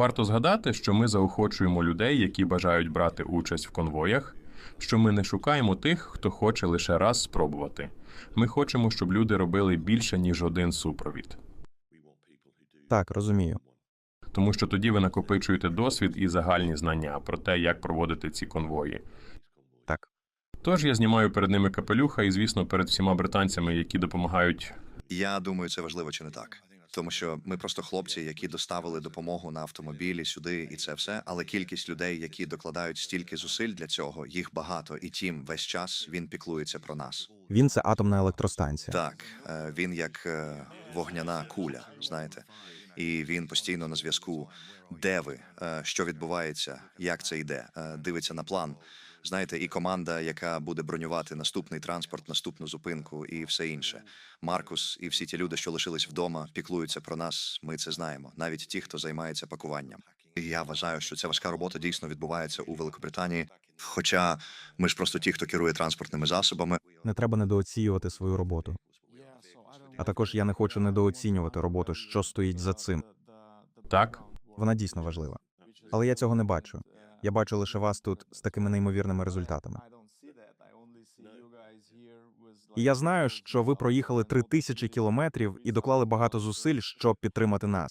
Варто згадати, що ми заохочуємо людей, які бажають брати участь в конвоях, що ми не шукаємо тих, хто хоче лише раз спробувати. Ми хочемо, щоб люди робили більше, ніж один супровід. Так, розумію. Тому що тоді ви накопичуєте досвід і загальні знання про те, як проводити ці конвої. Так. Тож я знімаю перед ними капелюха і, звісно, перед всіма британцями, які допомагають Я думаю, це важливо чи не так. Тому що ми просто хлопці, які доставили допомогу на автомобілі сюди, і це все. Але кількість людей, які докладають стільки зусиль для цього, їх багато. І тім весь час він піклується про нас. Він це атомна електростанція. Так, е, він як е, вогняна куля, знаєте, і він постійно на зв'язку. Де ви? Е, Що відбувається? Як це йде? Е, Дивиться на план. Знаєте, і команда, яка буде бронювати наступний транспорт, наступну зупинку і все інше. Маркус і всі ті люди, що лишились вдома, піклуються про нас. Ми це знаємо. Навіть ті, хто займається пакуванням. І я вважаю, що ця важка робота дійсно відбувається у Великобританії. Хоча ми ж просто ті, хто керує транспортними засобами, Не треба недооцінювати свою роботу. А також я не хочу недооцінювати роботу, що стоїть за цим. так. Вона дійсно важлива. Але я цього не бачу. Я бачу лише вас тут з такими неймовірними результатами. І я знаю, що ви проїхали три тисячі кілометрів і доклали багато зусиль, щоб підтримати нас.